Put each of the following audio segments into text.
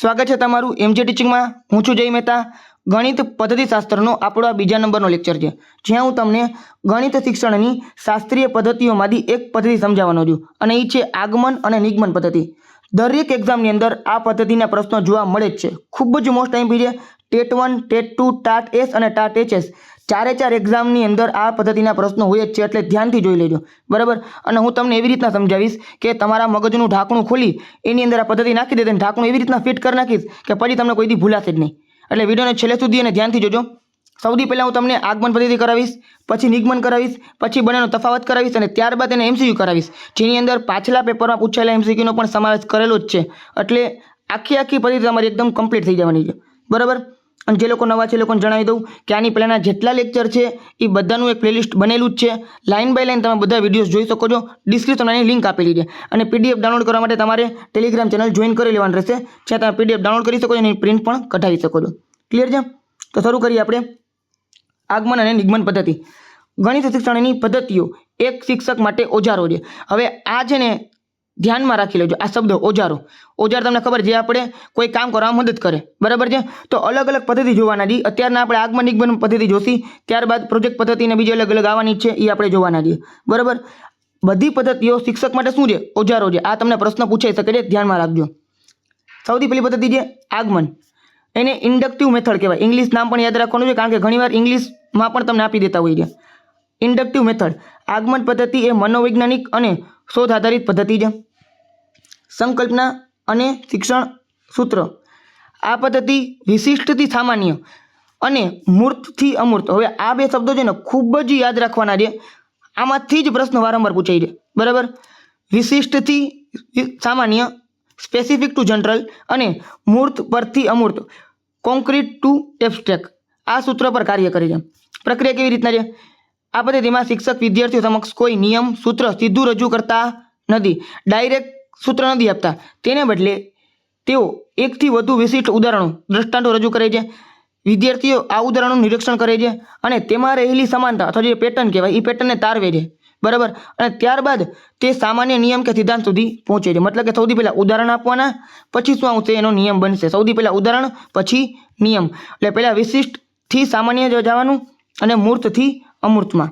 સ્વાગત છે તમારું એમજે ટીચિંગમાં હું છું જય મહેતા. ગણિત પદ્ધતિશાસ્ત્રનો આપણો આ બીજા નંબરનો લેક્ચર છે. જ્યાં હું તમને ગણિત શિક્ષણની શાસ્ત્રીય પદ્ધતિઓમાંથી એક પદ્ધતિ સમજાવવાનો છું અને એ છે આગમન અને નિગમન પદ્ધતિ. દરેક એક્ઝામની અંદર આ પદ્ધતિના પ્રશ્નો જોવા મળે જ છે. ખૂબ જ મોસ્ટ ટાઈમ છે. TET one, TET two, TAT S અને ટાટ એચએસ ચારે ચાર એક્ઝામની અંદર આ પદ્ધતિના પ્રશ્નો હોય જ છે એટલે ધ્યાનથી જોઈ લેજો. બરાબર? અને હું તમને એવી રીતના સમજાવીશ કે તમારા મગજનું ઢાંકણું ખોલી, એની અંદર આ પદ્ધતિ નાખી દે અને ઢાંકણું એવી રીતના ફિટ કરી નાખીશ કે પછી તમને કોઈ દી ભૂલાશે જ નહીં. એટલે વિડીયોને છેલ્લે સુધી અને ધ્યાનથી જોજો. સૌથી પહેલાં હું તમને આગમન પદ્ધતિ કરાવીશ, પછી નિગમન કરાવીશ, પછી બંનેનો તફાવત કરાવીશ અને ત્યારબાદ એને એમસીક્યુ કરાવીશ, જેની અંદર પાછલા પેપરમાં પૂછાયેલા એમસીક્યુનો પણ સમાવેશ કરેલો જ છે. એટલે આખી આખી પદ્ધતિ તમારી એકદમ કમ્પ્લીટ થઈ જવાની છે. બરાબર? અને જે લોકો નવા છે એ લોકોને જણાવી દઉં કે આની પહેલાંના જેટલા લેક્ચર છે એ બધાનું એક પ્લેલિસ્ટ બનેલું જ છે. લાઇન બાય લાઇન તમે બધા વિડીયોઝ જોઈ શકો છો. ડિસ્ક્રિપ્શનમાં એની લિંક આપેલી છે. અને પીડીએફ ડાઉનલોડ કરવા માટે તમારે ટેલિગ્રામ ચેનલ જોઈન કરી લેવાનું રહેશે. જ્યાં તમે પીડીએફ ડાઉનલોડ કરી શકો છો અને પ્રિન્ટ પણ કઢાવી શકો છો. ક્લિયર છે? તો શરૂ કરીએ આપણે. આગમન અને નિગમન પદ્ધતિ. ગણિત શિક્ષણની પદ્ધતિઓ. એક શિક્ષક માટે ઓજારો છે. હવે આ છે ને ધ્યાનમાં રાખી લેજો. આ શબ્દ ઓજારો. ઓજાર તમને ખબર જે આપણે કોઈ કામ કરવામાં મદદ કરે. બરાબર છે? તો અલગ અલગ પદ્ધતિ જોવાના છીએ. અત્યારના આપણે આગમન નિગમન પદ્ધતિ જોશી. ત્યારબાદ પ્રોજેક્ટ પદ્ધતિને બીજી અલગ અલગ આવવાની છે. એ આપણે જોવાના છીએ. બરાબર? બધી પદ્ધતિઓ શિક્ષક માટે શું છે? ઓજારો છે. આ તમને પ્રશ્ન પૂછાઈ શકે છે. ધ્યાનમાં રાખજો. સૌથી પહેલી પદ્ધતિ છે આગમન. એને ઇન્ડક્ટિવ મેથડ કહેવાય. ઇંગ્લિશ નામ પણ યાદ રાખવાનું છે, કારણ કે ઘણીવાર ઇંગ્લિશમાં પણ તમને આપી દેતા હોય છે. ઇન્ડક્ટિવ મેથડ આગમન પદ્ધતિ એ મનોવૈજ્ઞાનિક અને શોધ આધારિત પદ્ધતિ છે. સંકલ્પના અને શિક્ષણ સૂત્ર. આ પદ્ધતિ વિશિષ્ટથી સામાન્ય અને મૂર્તથી અમૂર્ત. હવે આ બે શબ્દો છે ને ખૂબ જ યાદ રાખવાના છે. આમાંથી જ પ્રશ્ન વારંવાર પૂછાય છે. બરાબર? વિશિષ્ટથી સામાન્ય સ્પેસિફિક ટુ જનરલ અને મૂર્ત પરથી અમૂર્ત. કોન્ક્રીટ ટુ એબ્સ્ટ્રેક્ટ આ સૂત્ર પર કાર્ય કરે છે. પ્રક્રિયા કેવી રીતના છે? આ પદ્ધતિમાં શિક્ષક વિદ્યાર્થીઓ સમક્ષ કોઈ નિયમ, સૂત્ર સીધું રજૂ કરતા નથી. ડાયરેક્ટ સૂત્ર નથી આપતા. તેને બદલે તેઓ એકથી વધુ વિશિષ્ટ ઉદાહરણો, દ્રષ્ટાંતો રજૂ કરે છે. વિદ્યાર્થીઓ આ ઉદાહરણોનું નિરીક્ષણ કરે છે અને તેમાં રહેલી સમાનતા અથવા જે પેટર્ન કહેવાય એ પેટર્નને તારવે છે. બરાબર? અને ત્યારબાદ તે સામાન્ય નિયમ કે સિદ્ધાંત સુધી પહોંચે છે. મતલબ કે સૌથી પહેલાં ઉદાહરણ આપવાના, પછી શું આવશે? એનો નિયમ બનશે. સૌથી પહેલાં ઉદાહરણ, પછી નિયમ. એટલે પહેલાં વિશિષ્ટથી સામાન્ય જવાનું અને મૂર્તથી અમૂર્તમાં.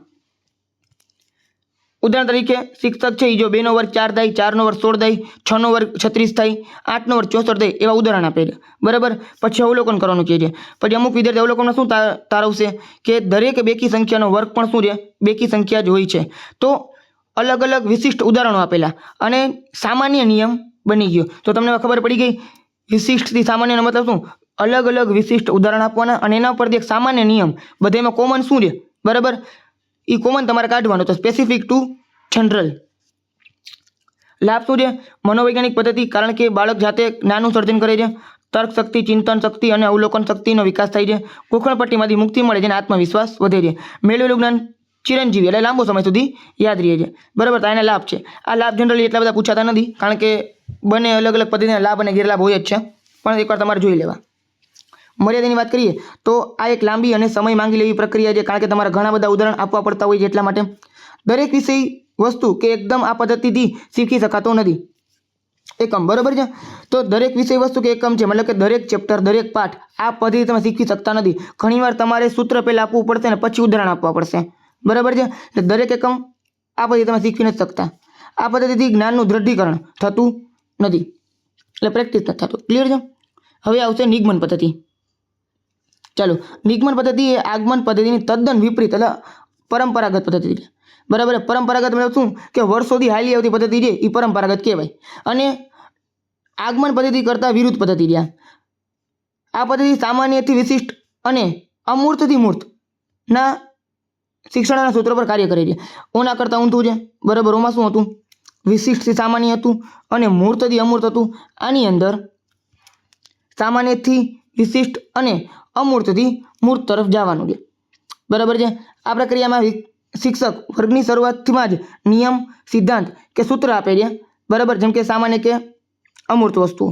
ઉદાહરણ તરીકે, શિક્ષક છે એ જો બેનો વર્ગ ચાર થાય, ચારનો વર્ગ સોળ થાય, છનો વર્ગ છત્રીસ થાય, આઠનો વર્ગ ચોસઠ થાય, એવા ઉદાહરણ આપે છે. બરાબર? પછી અવલોકન કરવાનું કહે છે. પછી અમુક વિદ્યાર્થી અવલોકનમાં શું તારવશે? કે દરેક બેકી સંખ્યાનો વર્ગ પણ શું છે? બેકી સંખ્યા જ હોય છે. તો અલગ અલગ વિશિષ્ટ ઉદાહરણો આપેલા. અને સામાન્ય નિયમ બની ગયો. તો તમને ખબર પડી ગઈ? વિશિષ્ટથી સામાન્યનો મતલબ શું? અલગ અલગ વિશિષ્ટ ઉદાહરણ આપવાના અને એના પરથી એક સામાન્ય નિયમ. બધામાં કોમન શું છે? બરાબર? એ કોમન તમારે કાઢવાનો તો સ્પેસિફિક ટુ જનરલ લાભ શું છે? મનોવૈજ્ઞાનિક પદ્ધતિ, કારણ કે બાળક જાતે જ્ઞાનનું સર્જન કરે છે. તર્ક શક્તિ, ચિંતન શક્તિ અને અવલોકન શક્તિનો વિકાસ થાય છે. ગોખણપટ્ટીમાંથી મુક્તિ મળે છે અને આત્મવિશ્વાસ વધે છે. મેળવેલું જ્ઞાન ચિરંજીવી એટલે લાંબો સમય સુધી યાદ રહે છે. બરાબર, તો એના લાભ છે. આ લાભ જનરલી એટલા બધા પૂછાતા નથી, કારણ કે બંને અલગ અલગ પદ્ધતિના લાભ અને ગેરલાભ હોય જ છે. પણ એકવાર તમારે જોઈ લેવા. મર્યાદાની વાત કરીએ તો આ એક લાંબી અને સમય માંગી લેવી પ્રક્રિયા છે. કારણ કે તમારે ઘણા બધા ઉદાહરણ આપવા પડતા હોય છે એટલા માટે. દરેક વિષય વસ્તુ કે એકદમ આ પદ્ધતિથી શીખી શકાતો નથી. એકમ, બરાબર છે? તો દરેક વિષય વસ્તુ કે એકમ છે, મતલબ કે દરેક ચેપ્ટર, દરેક પાઠ આ પદ્ધતિ તમે શીખી શકતા નથી. ઘણીવાર તમારે સૂત્ર પહેલાં આપવું પડશે અને પછી ઉદાહરણ આપવા પડશે. બરાબર છે? એટલે દરેક એકમ આ પદ્ધતિ તમે શીખી નથી શકતા. આ પદ્ધતિથી જ્ઞાનનું દ્રઢીકરણ થતું નથી. એટલે પ્રેક્ટિસ નથી થતું. ક્લિયર છે? હવે આવશે નિગમન પદ્ધતિ. ચાલો, નિગમન પદ્ધતિ એ આગમન પદ્ધતિની તદ્દન વિપરીત એટલે પરંપરાગત પદ્ધતિ છે. બરાબર પરંપરાગત મતલબ શું? કે વર્ષોથી હાલી આવતી પદ્ધતિ છે એ પરંપરાગત કહેવાય. અને આગમન પદ્ધતિ કરતાં વિરુદ્ધ પદ્ધતિ છે આ. પદ્ધતિ સામાન્યથી વિશિષ્ટ અને અમૂર્તથી મૂર્ત ના શિક્ષણના સૂત્રો પર કાર્ય કરે છે. ઓના કરતાં ઊંધું છે. બરાબર? ઓમાં શું હતું? વિશિષ્ટથી સામાન્ય હતું અને મૂર્તથી અમૂર્ત હતું. આની અંદર સામાન્યથી વિશિષ્ટ અને અમૂર્તથી મૂર્ત તરફ જવાનું છે. બરાબર છે? આ પ્રક્રિયામાં શિક્ષક વર્ગની શરૂઆતમાં જ નિયમ, સિદ્ધાંત કે સૂત્ર આપે છે. બરાબર? જેમ કે સામાન્ય કે અમૂર્ત વસ્તુ.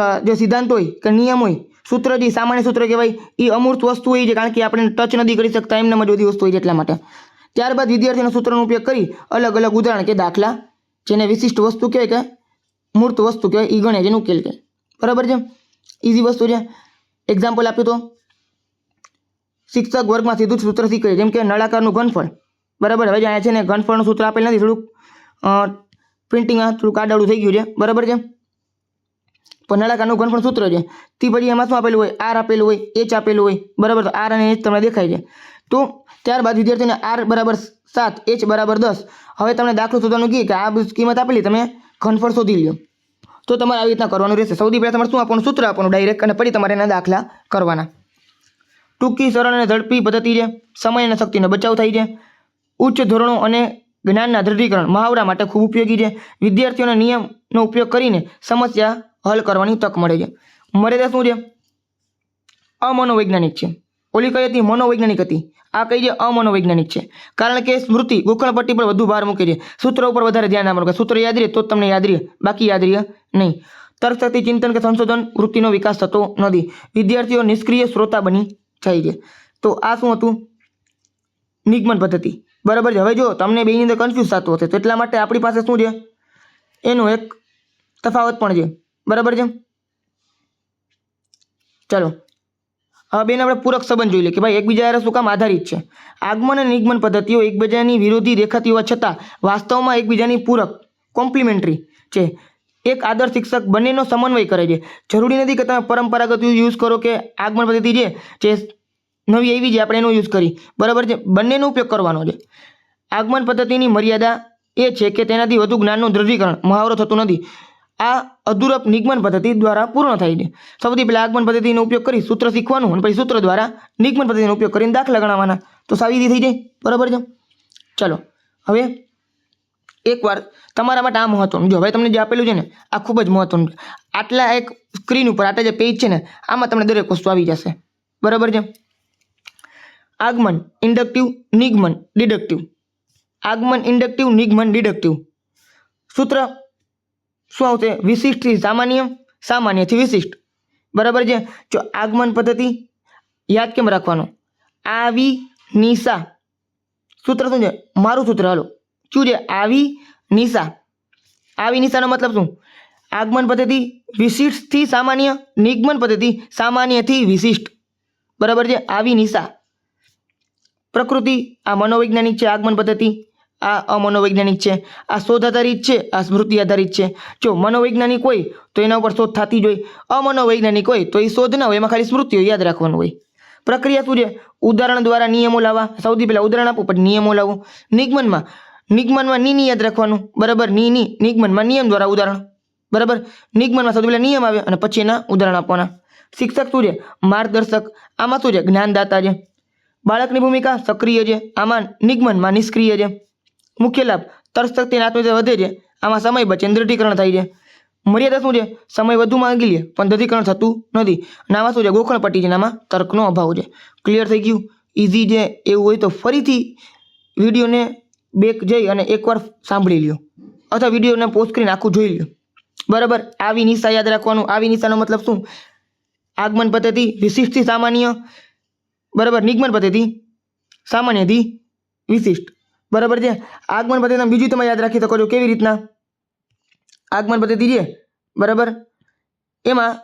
આ જો સિદ્ધાંત હોય કે નિયમ હોય, સૂત્ર જે સામાન્ય સૂત્ર કહેવાય એ અમૂર્ત વસ્તુ હોય છે, કારણ કે આપણે ટચ નથી કરી શકતા એમને જ બધી વસ્તુ હોય છે એટલા માટે. ત્યારબાદ વિદ્યાર્થીનો સૂત્રનો ઉપયોગ કરી અલગ અલગ ઉદાહરણ કે દાખલા, જેને વિશિષ્ટ વસ્તુ કહેવાય કે મૂર્ત વસ્તુ કહેવાય એ ગણે જેનું ઉકેલ કે બરાબર છે? ઇઝી વસ્તુ છે. એક્ઝામ્પલ આપ્યું તો શિક્ષક વર્ગમાં સીધું જ સૂત્ર શીખે જેમ કે નળાકારનું ઘનફળ. બરાબર, હવે જાણે છે ને, ઘનફળનું સૂત્ર આપેલ નથી, થોડુંક પ્રિન્ટિંગમાં થોડુંક આડાવડું થઈ ગયું છે. બરાબર છે? પણ નળાકારનું ઘનફળ સૂત્ર છે. તે પછી એમાં શું આપેલું હોય? આર આપેલું હોય, એચ આપેલું હોય. બરાબર આર અને એચ તમને દેખાય છે. તો ત્યારબાદ વિદ્યાર્થીને આર બરાબર સાત, એચ બરાબર દસ. હવે તમને દાખલો શોધવાનું કહે કે આ કિંમત આપેલી, તમે ઘનફળ શોધી લ્યો. તો તમારે આવી રીતના કરવાનું રહેશે. સૌથી પહેલાં તમારે શું આપવાનું? સૂત્ર આપવાનું ડાયરેક્ટ અને પછી તમારે એના દાખલા કરવાના. ટૂંકી સરળ અને ઝડપી પદ્ધતિ છે. સમય અને શક્તિનો બચાવ થાય છે. ઉચ્ચ ધોરણો અને જ્ઞાનના દૃઢીકરણ મહાવરા માટે ખૂબ ઉપયોગી છે. વિદ્યાર્થીઓના નિયમનો ઉપયોગ કરીને સમસ્યા હલ કરવાની તક મળે છે. મર્યાદા શું છે? અમનોવૈજ્ઞાનિક છે. ઓલી કઈ હતી? મનોવૈજ્ઞાનિક હતી. આ કઈ છે? અમનોવૈજ્ઞાનિક છે. કારણ કે સ્મૃતિ ગોખણપટ્ટી પર વધુ ભાર મૂકે છે. સૂત્ર ઉપર વધારે ધ્યાન આપવાનું કે સૂત્ર યાદ રહે તો જ તમને યાદ રહે. બાકી યાદ રહે નહીં. તર્કશક્તિ ચિંતન કે સંશોધન વૃત્તિનો વિકાસ થતો નથી. વિદ્યાર્થીઓ નિષ્ક્રિય શ્રોતા બની જાય છે તો આ શું હતું? નિગમન પદ્ધતિ. બરાબર છે. હવે જો તમને બેની અંદર કન્ફ્યુઝ થતું હશે, તો એટલા માટે આપણી પાસે શું છે? એનો એક તફાવત પણ છે. બરાબર છે? ચાલો. હવે બેન આપણે પૂરક સંબંધ જોઈ લઈએ કે ભાઈ એકબીજા હારે શું કામ આધારિત છે? આગમન અને નિગમન પદ્ધતિઓ એકબીજાની વિરોધી દેખાતી હોવા છતાં વાસ્તવમાં એકબીજાની પૂરક કોમ્પ્લિમેન્ટરી છે. એક આદર્શ શિક્ષક બંનેનો સમન્વય કરે છે. જરૂરી નથી કે તમે પરંપરાગત યુઝ કરો કે આગમન પદ્ધતિ છે જે નવી એવી છે આપણે એનો યુઝ કરી. બરાબર છે? બંનેનો ઉપયોગ કરવાનો છે. આગમન પદ્ધતિની મર્યાદા એ છે કે તેનાથી વધુ જ્ઞાનનું દૃઢીકરણ મહાવરો થતું નથી. આ અધૂરપ નિગમન પદ્ધતિ દ્વારા પૂર્ણ થાય છે. સૌથી પહેલાં આગમન પદ્ધતિનો ઉપયોગ કરી સૂત્ર શીખવાનું અને પછી સૂત્ર દ્વારા નિગમન પદ્ધતિનો ઉપયોગ કરીને દાખલા ગણાવવાના તો સાવી થઈ જાય. બરાબર છે? ચલો. હવે એકવાર તમારા માટે આ મહત્વનું. જો હવે તમને જે આપેલું છે ને, આ ખૂબ જ મહત્વનું છે. આટલા એક સ્ક્રીન ઉપર, આટલા જે પેજ છે ને, આમાં તમને દરેક વસ્તુ આવી જશે. બરાબર છે? આગમન ઇન્ડક્ટિવ નિગમન ડિડક્ટિવ આગમન ઇન્ડક્ટિવ નિગમન ડિડક્ટિવ સૂત્ર શું આવશે? વિશિષ્ટથી સામાન્ય? સામાન્યથી વિશિષ્ટ. બરાબર છે? જો આગમન પદ્ધતિ, યાદ કેમ રાખવાનું? આવી, નિશા. સૂત્ર શું છે? મારું સૂત્ર, હાલો. શું છે આવી નિશા. આવી નિશાનો મતલબ શું? આગમન પદ્ધતિ વિશિષ્ટથી સામાન્ય, નિગમન પદ્ધતિ સામાન્યથી વિશિષ્ટ. બરાબર છે? આવી નિશા. પ્રકૃતિ આ મનોવૈજ્ઞાનિક છે આગમન પદ્ધતિ. આ અમનોવૈજ્ઞાનિક છે. આ શોધ આધારિત છે, આ સ્મૃતિ આધારિત છે. જો મનોવૈજ્ઞાનિક હોય, તો એના ઉપર શોધ થતી જ હોય. અમનોવૈજ્ઞાનિક હોય, તો એ શોધ ના હોય, એમાં ખાલી સ્મૃતિઓ યાદ રાખવાનું હોય. પ્રક્રિયા શું છે ઉદાહરણ દ્વારા નિયમો લાવવા. સૌથી પહેલાં ઉદાહરણ આપવું પણ નિયમો લાવો. નિગમનમાં નિગમનમાં ની યાદ રાખવાનું. બરાબર? ની ની. નિગમનમાં નિયમ દ્વારા ઉદાહરણ. બરાબર? નિગમનમાં સૌથી પહેલાં નિયમ આવે અને પછી એના ઉદાહરણ આપવાના. શિક્ષક શું છે માર્ગદર્શક, આમાં શું છે? જ્ઞાનદાતા છે. બાળકની ભૂમિકા સક્રિય છે. આમાં નિગમનમાં નિષ્ક્રિય છે. મુખ્ય લાભ તર્કશક્તિ અને આત્મવિશ્વાસ વધે છે. આમાં સમય બચે, દ્રઢીકરણ થાય છે. મર્યાદા શું છે? સમય વધુ માંગી લે, પણ દ્રઢીકરણ થતું નથી. અને આમાં શું છે? ગોખણપટ્ટી છે આમાં તર્કનો અભાવ છે. ક્લિયર થઈ ગયું? ઇઝી છે? એવું હોય તો ફરીથી વિડીયોને બેક જઈ અને એકવાર સાંભળી લ્યો. અથવા વિડીયોને પોસ્ટ કરીને આખું જોઈ લ્યો. બરાબર? આવી નિશા યાદ રાખવાનું. આવી નિશાનો મતલબ શું? આગમન પદ્ધતિ વિશિષ્ટથી સામાન્ય. બરાબર? નિગમન પદ્ધતિ સામાન્યથી વિશિષ્ટ. બરાબર છે? આગમન પદ્ધતિ બીજું તમે યાદ રાખી શકો છો. કેવી રીતના? આગમન પદ્ધતિ છે બરાબર? એમાં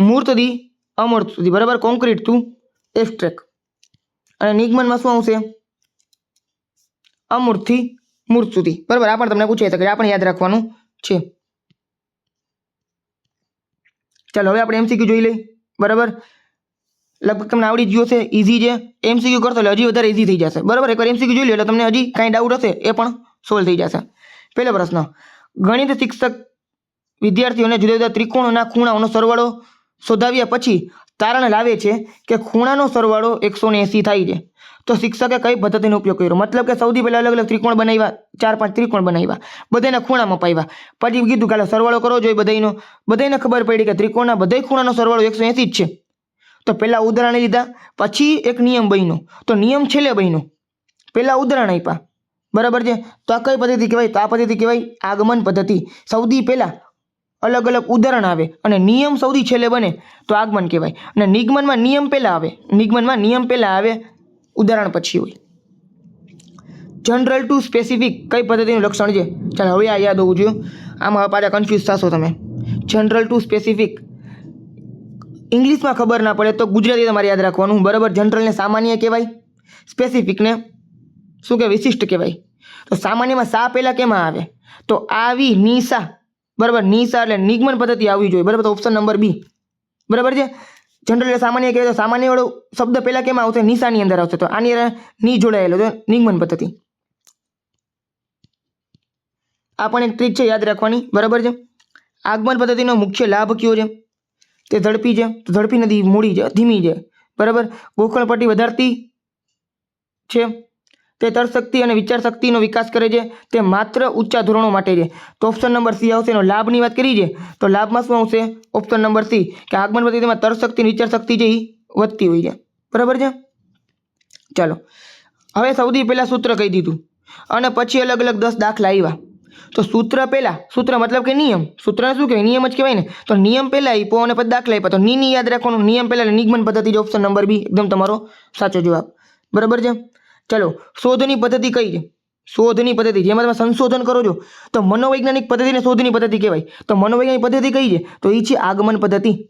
મૂર્તથી અમૂર્ત સુધી, બરાબર? કોન્ક્રીટ ટુ એબ્સ્ટ્રેક અને નિગમનમાં શું આવશે? અમૂર્તથી મૂર્ત સુધી. બરાબર? આ પણ તમને પૂછાઈ શકે આ પણ યાદ રાખવાનું છે. ચાલો, હવે આપણે એમસીક્યુ જોઈ લઈએ. બરાબર? લગભગ તમને આવડી ગયો છે. ઇઝી છે એમસીક્યુ કરશો એટલે હજી વધારે ઇઝી થઈ જશે. બરાબર? એકવાર એમસીક્યુ જોઈ લો એટલે તમને હજી કાંઈ ડાઉટ હશે, એ પણ સોલ્વ થઈ જશે. પહેલો પ્રશ્ન. ગણિત શિક્ષક વિદ્યાર્થીઓને જુદા જુદા ત્રિકોણોના ખૂણાઓનો સરવાળો શોધાવ્યા પછી તારણ લાવે છે કે ખૂણાનો સરવાળો એકસો એંસી થાય છે. તો શિક્ષકે કઈ પદ્ધતિનો ઉપયોગ કર્યો? મતલબ કે સૌથી પહેલાં અલગ અલગ ત્રિકોણ બનાવ્યા, ચાર પાંચ ત્રિકોણ બનાવ્યા બધાના ખૂણામાં પાવ્યા પછી કીધું કે સરવાળો કરવો જોઈએ બધાનો બધાને ખબર પડી કે ત્રિકોણના બધા ખૂણાનો સરવાળો એકસો એંસી જ છે. તો પહેલાં ઉદાહરણ લીધા પછી એક નિયમ બન્યો. તો નિયમ છેલ્લે બન્યો. પહેલાં ઉદાહરણ આપ્યા. બરાબર છે? તો આ કઈ પદ્ધતિ કહેવાય? તો આ પદ્ધતિ કહેવાય આગમન પદ્ધતિ. સૌથી પહેલાં અલગ અલગ ઉદાહરણ આવે અને નિયમ સૌથી છેલ્લે બને તો આગમન કહેવાય. અને નિગમનમાં નિયમ પહેલાં આવે. નિગમનમાં નિયમ પહેલાં આવે, ઉદાહરણ પછી હોય. જનરલ ટુ સ્પેસિફિક કઈ પદ્ધતિનું લક્ષણ છે? ચાલો હવે આ યાદ હોવું જોઈએ. આમાં પાછા કન્ફ્યુઝ થશો તમે. જનરલ ટુ સ્પેસિફિક ઇંગ્લિશમાં ખબર ના પડે તો ગુજરાતી તમારે યાદ રાખવાનું. બરાબર? જનરલને સામાન્ય કહેવાય. સ્પેસિફિકને શું કે વિશિષ્ટ કહેવાય. તો સામાન્યમાં સા પહેલાં કેમાં આવે? તો આવી નિશા બરાબર નિશા એટલે નિગમન પદ્ધતિ આવવી જોઈએ. બરાબર, તો ઓપ્શન નંબર બી બરાબર છે? જનરલ સામાન્ય કહેવાય તો સામાન્ય વાળો શબ્દ પહેલાં કેમ આવશે? નિશાની અંદર આવશે. તો આની ની જોડાયેલો છે. નિગમન પદ્ધતિ. આ પણ એક ટ્રીક છે, યાદ રાખવાની. બરાબર છે? આગમન પદ્ધતિનો મુખ્ય લાભ કયો છે? તે ઝડપી છે. તો ઝડપી નથી મૂડી છે. ધીમી છે. બરાબર? ગોખણપટ્ટી વધારતી છે. તે તરશક્તિ અને વિચાર શક્તિનો વિકાસ કરે છે. તે માત્ર ઊંચા ધોરણો માટે છે. તો ઓપ્શન નંબર સી આવશે. એનો લાભની વાત કરી છે. તો લાભમાં શું આવશે? ઓપ્શન નંબર સી કે આગમન પદ્ધતિમાં તરશક્તિ અને વિચાર શક્તિ એ વધતી હોય છે. બરાબર છે? ચાલો. હવે સૌથી પહેલાં સૂત્ર કહી દીધું. અને પછી અલગ અલગ દસ દાખલા આવ્યા તો સૂત્ર પહેલાં, સૂત્ર મતલબ કે નિયમ. સૂત્રને શું કહેવાય? નિયમ જ કહેવાય ને. તો નિયમ પહેલાં આપ્યો અને પછી દાખલા આપ્યા તો નીની યાદ રાખવાનું. નિયમ પહેલાં નિગમન પદ્ધતિ ઓપ્શન નંબર બી એકદમ તમારો સાચો જવાબ. બરાબર છે? ચલો, શોધની પદ્ધતિ કઈ છે? શોધની પદ્ધતિ, જેમાં તમે સંશોધન કરો છો, તો મનોવૈજ્ઞાનિક પદ્ધતિને શોધની પદ્ધતિ કહેવાય. તો મનોવૈજ્ઞાનિક પદ્ધતિ કઈ છે? તો એ છે આગમન પદ્ધતિ.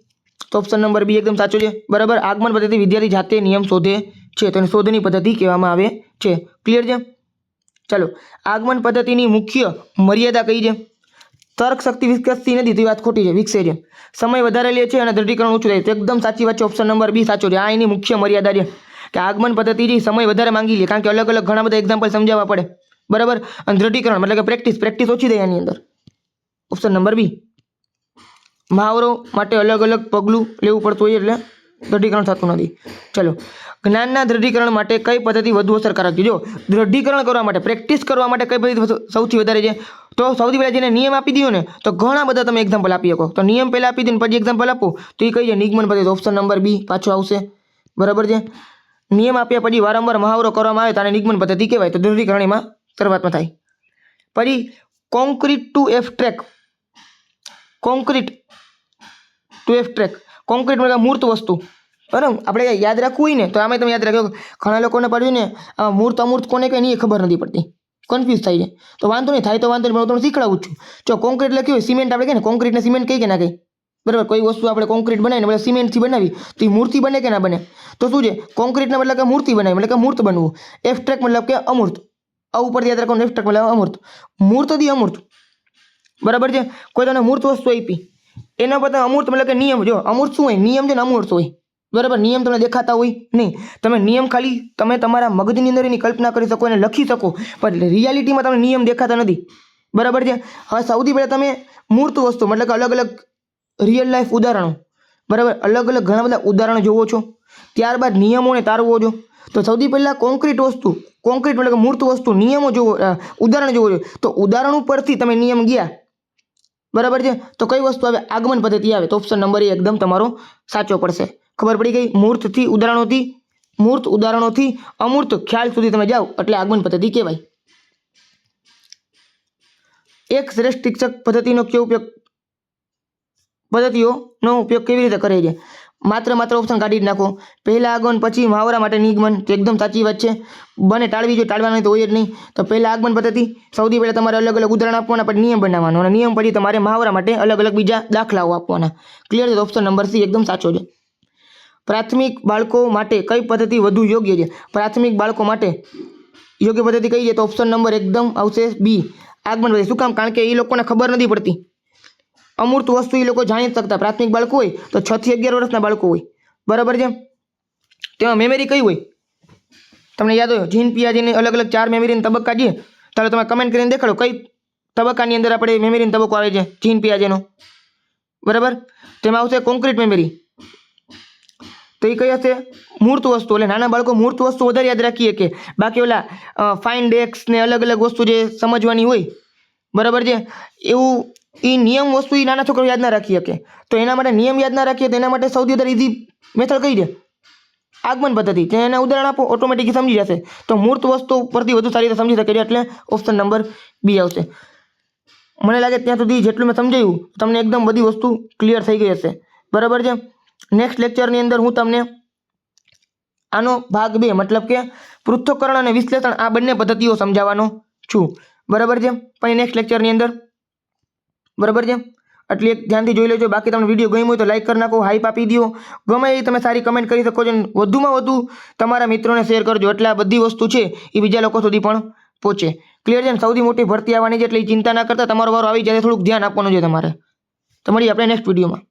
તો ઓપ્શન નંબર બી એકદમ સાચો છે. બરાબર? આગમન પદ્ધતિ વિદ્યાર્થી જાતે નિયમ શોધે છે, તો એને શોધની પદ્ધતિ કહેવામાં આવે છે. ક્લિયર છે? ચાલો, આગમન પદ્ધતિની મુખ્ય મર્યાદા કઈ છે? તર્ક શક્તિ વિકસતી નથી, તો વાત ખોટી છે, વિકસે છે. સમય વધારે લે છે અને દ્રઢીકરણ ઓછું થાય તો એકદમ સાચી વાત છે ઓપ્શન નંબર બી સાચો છે. આ એની મુખ્ય મર્યાદા છે. કે આગમન પદ્ધતિ જે સમય વધારે માંગી લે. કારણ કે અલગ અલગ ઘણા બધા એક્ઝામ્પલ સમજાવવા પડે. બરાબર? અને દ્રઢીકરણ મતલબ કે પ્રેક્ટિસ પ્રેક્ટિસ ઓછી થાય એની અંદર. ઓપ્શન નંબર બી મહાવરો માટે અલગ અલગ પગલું લેવું પડતું હોય એટલે દૃઢીકરણ થતું નથી. ચલો. જ્ઞાનના દ્રઢીકરણ માટે કઈ પદ્ધતિ વધુ અસરકારક છે? જો, દ્રઢીકરણ કરવા માટે પ્રેક્ટિસ કરવા માટે કઈ પદ્ધતિ સૌથી વધારે છે? તો સૌથી પહેલાં જેને નિયમ આપી દો ને, તો ઘણા બધા તમે એક્ઝામ્પલ આપી શકો. તો નિયમ પહેલાં આપી દો ને પછી એક્ઝામ્પલ આપો. તો એ કઈ છે નિગમન પદ્ધતિ. ઓપ્શન નંબર બી પાછો આવશે. બરાબર છે? નિયમ આપ્યા પછી વારંવાર મહાવરો કરવામાં આવે તો આને નિગમન પદ્ધતિ કહેવાય. તો ધ્રુવીકરણીમાં શરૂઆતમાં થાય. પછી concrete to abstract concrete to abstract concrete મતલબ મૂર્ત વસ્તુ. બરાબર? આપણે યાદ રાખવું હોય ને, તો આમાં તમે યાદ રાખ્યો ઘણા લોકોને પડ્યું ને મૂર્ત, અમૂર્ત કોને કહે નહીં ખબર નથી પડતી. કન્ફ્યુઝ થાય છે. તો વાંધો નહીં, થાય તો વાંધો નહીં, પણ હું તમને શીખડાવું છું. જો કોન્ક્રીટ લખ્યું હોય સિમેન્ટ આપણે કહે ને કોન્ક્રીટને સિમેન્ટ કહી કે ના કહી બરાબર? કોઈ વસ્તુ આપણે કોન્ક્રીટ બનાવીને એટલે સિમેન્ટથી બનાવી, તો એ મૂર્તિ બને કે ના બને? તો શું છે? કોન્ક્રીટના મતલબ કે મૂર્તિ બનાવી, મતલબ કે મૂર્ત બનવું. એફટ્રેક મતલબ કે અમૂર્ત. આ ઉપર યાદ રાખવાનું એફટ્રેક મતલબ અમૂર્ત. મૂર્તથી અમૂર્ત. બરાબર છે? કોઈ તમને મૂર્ત વસ્તુ આપી, એના પર અમૂર્ત મતલબ કે નિયમ, જો, અમૂર્ત શું હોય? નિયમ છે ને અમૂર્ત હોય. બરાબર? નિયમ તમને દેખાતા હોય નહીં. તમે નિયમ ખાલી, તમે તમારા મગજની અંદર એની કલ્પના કરી શકો અને લખી શકો, પણ રિયાલિટીમાં તમને નિયમ દેખાતા નથી. બરાબર છે? હવે સૌથી પહેલાં તમે મૂર્ત વસ્તુ, મતલબ કે અલગ અલગ રિયલ લાઈફ ઉદાહરણો. બરાબર? અલગ અલગ ઘણા બધા ઉદાહરણો જોવો છો. ત્યારબાદ નિયમોને તારવો છો તો સૌથી પહેલાં કોન્ક્રીટ વસ્તુ કોન્ક્રીટ મતલબ કે મૂર્ત વસ્તુ, નિયમો જોવો ઉદાહરણ જોવો જોઈએ તો ઉદાહરણ ઉપરથી તમે નિયમ ગયા. બરાબર છે? તો કઈ વસ્તુ આવે? આગમન પદ્ધતિ આવે. તો ઓપ્શન નંબર એકદમ તમારો સાચો પડશે. ખબર પડી ગઈ? મૂર્તથી ઉદાહરણોથી, મૂર્ત ઉદાહરણોથી અમૂર્ત ખ્યાલ સુધી તમે જાઓ. એટલે આગમન પદ્ધતિ કહેવાય. એક શ્રેષ્ઠ શિક્ષક પદ્ધતિનો કયો ઉપયોગ પદ્ધતિઓનો ઉપયોગ કેવી રીતે કરે છે? માત્ર માત્ર ઓપ્શન કાઢી નાખો. પહેલાં આગમન પછી મહાવરા માટે નિગમન, તો એકદમ સાચી વાત છે. બને ટાળવી જોઈએ ટાળવાની તો હોય જ નહીં. તો પહેલાં આગમન પદ્ધતિ, સૌથી પહેલાં તમારે અલગ અલગ ઉદાહરણ આપવાના, પછી નિયમ બનાવવાનો. અને નિયમ પછી તમારે મહાવરા માટે અલગ અલગ બીજા દાખલાઓ આપવાના. ક્લિયર છે ઓપ્શન નંબર સી એકદમ સાચો છે. પ્રાથમિક બાળકો માટે કઈ પદ્ધતિ વધુ યોગ્ય છે? પ્રાથમિક બાળકો માટે યોગ્ય પદ્ધતિ કઈ છે? તો ઓપ્શન નંબર એકદમ આવશે બી આગમન પદ્ધતિ શું કામ? કારણ કે એ લોકોને ખબર નથી પડતી. અમૂર્ત વસ્તુ એ લોકો જાણી શકતા. પ્રાથમિક બાળકો હોય તો છ થી અગિયાર વર્ષના બાળકો હોય. બરાબર છે? તેમાં મેમરી કઈ હોય? તમને યાદ હોય? જીન, પિયાજીની અલગ અલગ ચાર મેમરીના તબક્કા છે. ચાલો તમે કમેન્ટ કરીને દેખાડો કઈ તબક્કાની અંદર આપણે મેમરીનો તબક્કો આવે છે, જીન, પિયાજીનો. બરાબર? તેમાં આવશે કોન્ક્રીટ મેમરી તો એ કઈ હશે? મૂર્ત વસ્તુ. એટલે નાના બાળકો મૂર્ત વસ્તુ વધારે યાદ રાખીએ કે બાકી ઓલા ફાઇન ડેક્સ ને અલગ અલગ વસ્તુ જે સમજવાની હોય. બરાબર છે? એવું એ નિયમ વસ્તુ એ નાના છોકરો યાદ ના રાખી શકે. તો એના માટે નિયમ યાદ ના રાખીએ તો એના માટે સૌથી વધારે ઇઝી મેથડ કઈ છે? આગમન પદ્ધતિ. તે એના ઉદાહરણ આપો ઓટોમેટિક સમજી જશે. તો મૂર્ત વસ્તુ પરથી વધુ સારી રીતે સમજી શકે એટલે ઓપ્શન નંબર બી આવશે. મને લાગે ત્યાં સુધી જેટલું મેં સમજાયું, તમને એકદમ બધી વસ્તુ ક્લિયર થઈ ગઈ હશે. બરાબર છે? નેક્સ્ટ લેક્ચરની અંદર હું તમને આનો ભાગ બે, મતલબ કે પૃથ્થકરણ અને વિશ્લેષણ આ બંને પદ્ધતિઓ સમજાવવાનો છું. બરાબર છે? પછી નેક્સ્ટ લેક્ચરની અંદર બરાબર છે? એટલે એક ધ્યાનથી જોઈ લેજો. બાકી તમને વીડિયો ગમ્યો હોય તો લાઈક કરી નાખો હાઈપ આપી દો ગમે એ તમે સારી કમેન્ટ કરી શકો છો વધુમાં વધુ તમારા મિત્રોને શેર કરજો. એટલે આ બધી વસ્તુ છે એ બીજા લોકો સુધી પણ પહોંચે. ક્લિયર છે સૌથી મોટી ભરતી આવવાની છે એટલે ચિંતા ના કરતા. તમારો વારો આવી જાય થોડુંક ધ્યાન આપવાનું છે તમારે. તો મળીએ આપણે નેક્સ્ટ વિડીયોમાં